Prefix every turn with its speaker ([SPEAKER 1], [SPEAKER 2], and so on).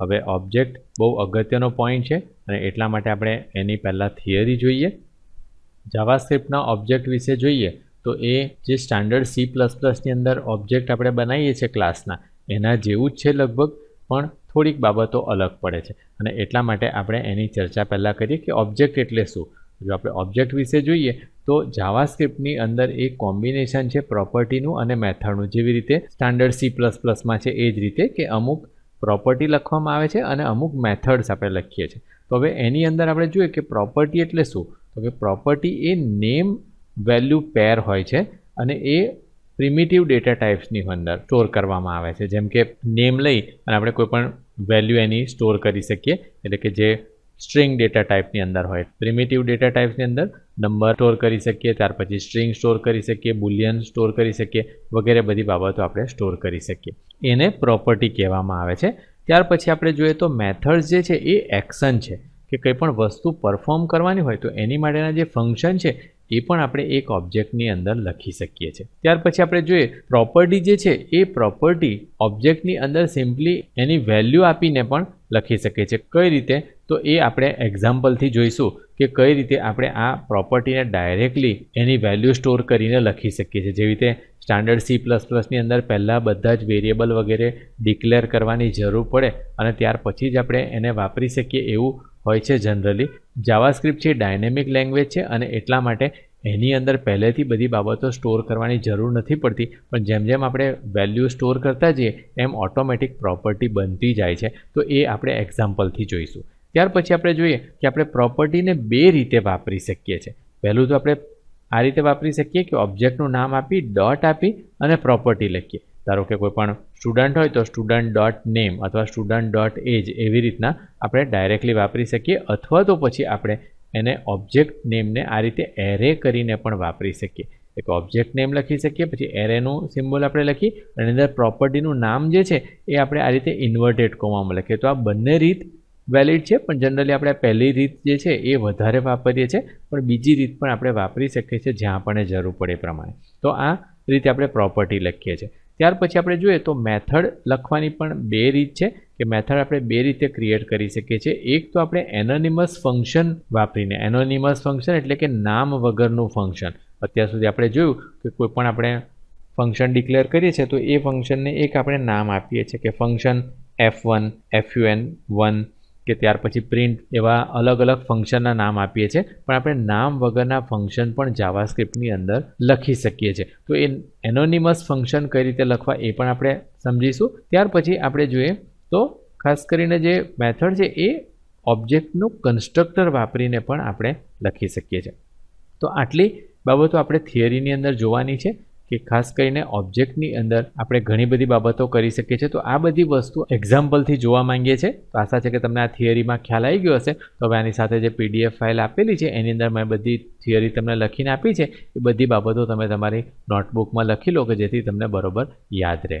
[SPEAKER 1] હવે ઓબ્જેક્ટ બહુ અગત્યનો પોઈન્ટ છે અને એટલા માટે આપણે એની પહેલાં થિયરી જોઈએ. જાવા સ્ક્રિપ્ટના ઓબ્જેક્ટ વિશે જોઈએ તો એ જે સ્ટાન્ડર્ડ સી પ્લસ પ્લસની અંદર ઓબ્જેક્ટ આપણે બનાવીએ છીએ ક્લાસના એના જેવું જ છે લગભગ, પણ થોડીક બાબતો અલગ પડે છે. અને એટલા માટે આપણે એની ચર્ચા પહેલાં કરીએ કે ઓબ્જેક્ટ એટલે શું? જો આપણે ઓબ્જેક્ટ વિશે જોઈએ તો જાવાસ્ક્રિપ્ટની અંદર એક કોમ્બિનેશન છે પ્રોપર્ટીનું અને મેથડનું જેવી રીતે સ્ટાન્ડર્ડ સી પ્લસ પ્લસમાં છે એ જ રીતે કે અમુક પ્રોપર્ટી લખવામાં આવે છે અને અમુક મેથડ્સ આપણે લખીએ છીએ. તો હવે એની અંદર આપણે જોઈએ કે પ્રોપર્ટી એટલે શું? તો કે પ્રોપર્ટી એ નેમ વેલ્યુ પેર હોય છે અને એ પ્રિમિટિવ ડેટા ટાઈપ્સની અંદર સ્ટોર કરવામાં આવે છે. જેમ કે નેમ લઈ અને આપણે કોઈપણ વેલ્યુ એની સ્ટોર કરી શકીએ. એટલે કે જે સ્ટ્રિંગ ડેટા ટાઈપની અંદર હોય. પ્રિમિટિવ ડેટા ટાઈપની અંદર નંબર સ્ટોર કરી શકીએ, ત્યાર પછી સ્ટ્રિંગ સ્ટોર કરી શકીએ બુલિયન સ્ટોર કરી શકીએ, વગેરે બધી બાબતો આપણે સ્ટોર કરી શકીએ. એને પ્રોપર્ટી કહેવામાં આવે છે. ત્યાર પછી આપણે જોઈએ તો મેથડ્સ જે છે એ એક્શન છે. કે કંઈ પણ વસ્તુ પરફોર્મ કરવાની હોય તો એની માટેના જે ફંક્શન છે, એ પણ આપણે એક ઓબ્જેક્ટની અંદર લખી શકીએ છીએ. ત્યાર પછી આપણે જોઈએ પ્રોપર્ટી જે છે એ પ્રોપર્ટી ઓબ્જેક્ટની અંદર સિમ્પલી એની વેલ્યુ આપીને પણ લખી શકીએ છીએ. કઈ રીતે? તો એ આપણે એક્ઝામ્પલથી જોઈશું કે કઈ રીતે આપણે આ પ્રોપર્ટીને ડાયરેક્ટલી એની વેલ્યુ સ્ટોર કરીને લખી શકીએ છીએ. જેવી રીતે સ્ટાન્ડર્ડ સી પ્લસ પ્લસની અંદર પહેલાં બધા જ વેરિયેબલ વગેરે ડિક્લેર કરવાની જરૂર પડે અને ત્યાર પછી જ આપણે એને વાપરી શકીએ એવું હોય છે જનરલી જાવાસ્ક્રિપ્ટ છે ડાયનેમિક લેંગ્વેજ છે અને એટલા માટે એની અંદર પહેલેથી બધી બાબતો સ્ટોર કરવાની જરૂર નથી પડતી, પણ જેમ જેમ આપણે વેલ્યુ સ્ટોર કરતા જઈએ, એમ ઓટોમેટિક પ્રોપર્ટી બનતી જાય છે. તો એ આપણે એક્ઝામ્પલથી જોઈશું. ત્યાર પછી આપણે જોઈએ કે આપણે પ્રોપર્ટીને બે રીતે વાપરી શકીએ છીએ. પહેલું તો આપણે આ રીતે વાપરી શકીએ કે ઓબ્જેક્ટનું નામ આપી ડોટ આપી અને પ્રોપર્ટી લખીએ. ધારો કે કોઈ પણ સ્ટુડન્ટ હોય તો સ્ટુડન્ટ ડોટ નેમ અથવા સ્ટુડન્ટ ડોટ એજ એવી રીતના આપણે ડાયરેક્ટલી વાપરી શકીએ, અથવા તો પછી આપણે એને ઓબ્જેક્ટ નેમને આ રીતે એરે કરીને પણ વાપરી શકીએ. એક ઓબ્જેક્ટ નેમ લખી શકીએ, પછી એરેનું સિમ્બોલ આપણે લખી, અને અંદર પ્રોપર્ટીનું નામ જે છે, એ આપણે આ રીતે ઇન્વર્ટેડ કોમામાં લખીએ. તો આ બંને રીત વેલિડ છે, પણ જનરલી આપણે પહેલી રીત જે છે, એ વધારે વાપરીએ છીએ, પણ બીજી રીત પણ આપણે વાપરી શકીએ છીએ જ્યાં આપણને જરૂર પડે પ્રમાણે. તો આ રીતે આપણે પ્રોપર્ટી લખીએ છીએ. ત્યાર પછી આપણે જોઈએ તો મેથડ લખવાની પણ બે રીત છે. કે મેથડ આપણે બે રીતે ક્રિએટ કરી શકીએ છીએ. એક તો આપણે એનોનિમસ ફંક્શન વાપરીને એનોનિમસ ફંક્શન એટલે કે નામ વગરનું ફંક્શન અત્યાર સુધી આપણે જોયું કે કોઈ પણ આપણે ફંક્શન ડિક્લેર કરીએ છીએ, તો એ ફંક્શનને એક આપણે નામ આપીએ છીએ કે function F one F U one કે ત્યાર પછી પ્રિન્ટ એવા અલગ અલગ ફંક્શનના નામ આપીએ છીએ. પણ આપણે નામ વગરના ફંક્શન પણ જાવાસ્ક્રિપ્ટની અંદર લખી શકીએ છીએ. તો એ એનોનિમસ ફંક્શન કઈ રીતે લખવા એ પણ આપણે સમજીશું. ત્યાર પછી આપણે જોઈએ તો ખાસ કરીને જે મેથડ છે એ ઓબ્જેક્ટનું કન્સ્ટ્રક્ટર વાપરીને પણ આપણે લખી શકીએ છીએ. તો આટલી બાબતો આપણે થિયરીની અંદર જોવાની છે કે ખાસ કરીને ઓબ્જેક્ટની અંદર આપણે ઘણી બધી બાબતો કરી શકીએ છીએ. તો આ બધી વસ્તુ એક્ઝામ્પલથી જોવા માંગીએ છીએ. તો આશા છે કે તમને આ થિયરીમાં ખ્યાલ આવી ગયો હશે. તો હવે આની સાથે જે પીડીએફ ફાઇલ આપેલી છે, એની અંદર મેં બધી થિયરી તમને લખીને આપી છે. એ બધી બાબતો તમે તમારી નોટબુકમાં લખી લો કે જેથી તમને બરોબર યાદ રહે.